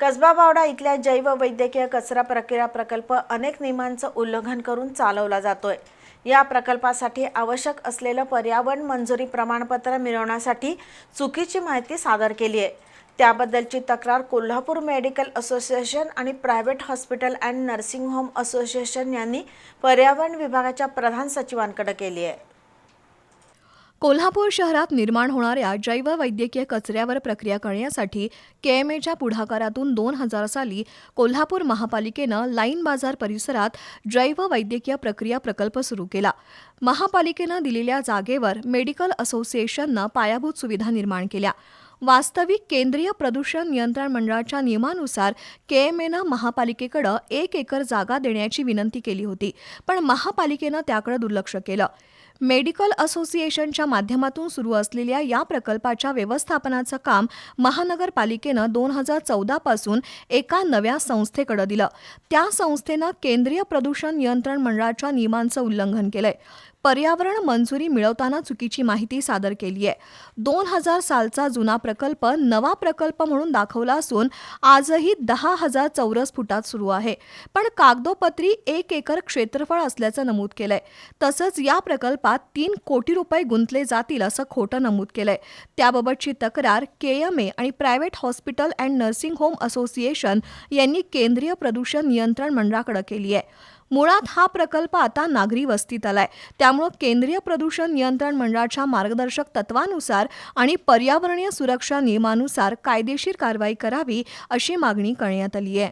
कसबा बावडा इथल्या जैव वैद्यकीय कचरा प्रक्रिया प्रकल्प अनेक नियमांचं उल्लंघन करून चालवला जातोय. या प्रकल्पासाठी आवश्यक असलेलं पर्यावरण मंजुरी प्रमाणपत्र मिळवण्यासाठी चुकीची माहिती सादर केली आहे. त्याबद्दलची तक्रार कोल्हापूर मेडिकल असोसिएशन आणि private hospital and nursing home association यांनी पर्यावरण विभागाच्या प्रधान सचिवांकडे केली आहे. कोल्हापूर शहरात निर्माण होणाऱ्या जैववैद्यकीय कचऱ्यावर प्रक्रिया करण्यासाठी केएमएच्या पुढाकारातून दोन हजार साली कोल्हापूर महापालिकेनं लाईन बाजार परिसरात जैववैद्यकीय प्रक्रिया प्रकल्प सुरू केला. महापालिकेनं दिलेल्या जागेवर मेडिकल असोसिएशननं पायाभूत सुविधा निर्माण केल्या. वास्तविक केंद्रीय प्रदूषण नियंत्रण मंडळाच्या नियमानुसार केएमएनं महापालिकेकडं एक एकर जागा देण्याची विनंती केली होती पण महापालिकेनं त्याकडे दुर्लक्ष केलं. मेडिकल असोसिएशनच्या माध्यमातून सुरू असलेल्या या प्रकल्पाच्या व्यवस्थापनाचं काम महानगरपालिकेनं दोन हजार चौदापासून एका नव्या संस्थेकडे दिलं. त्या संस्थेनं केंद्रीय प्रदूषण नियंत्रण मंडळाच्या नियमांचं उल्लंघन केलंय. पर्यावरण मंजुरी मिळवताना चुकीची माहिती सादर केली आहे दोन हजार सालचा जुना प्रकल्प नवा प्रकल्प म्हणून दाखवला असून आजही दहा हजार चौरस फुटात सुरू आहे. पण कागदोपत्री एक एकर क्षेत्रफळ असल्याचं नमूद केलंय. तसंच या प्रकल्पात तीन कोटी रुपये गुंतले जातील असं खोटं नमूद केलंय. त्याबाबतची तक्रार केएमए आणि private hospital and nursing home association यांनी केंद्रीय प्रदूषण नियंत्रण मंडळाकडे केली आहे. मुळात हा प्रकल्प आता नागरी वस्तीत आलाय त्यामुळं केंद्रीय प्रदूषण नियंत्रण मंडळाच्या मार्गदर्शक तत्वानुसार आणि पर्यावरणीय सुरक्षा नियमानुसार कायदेशीर कारवाई करावी अशी मागणी करण्यात आली आहे.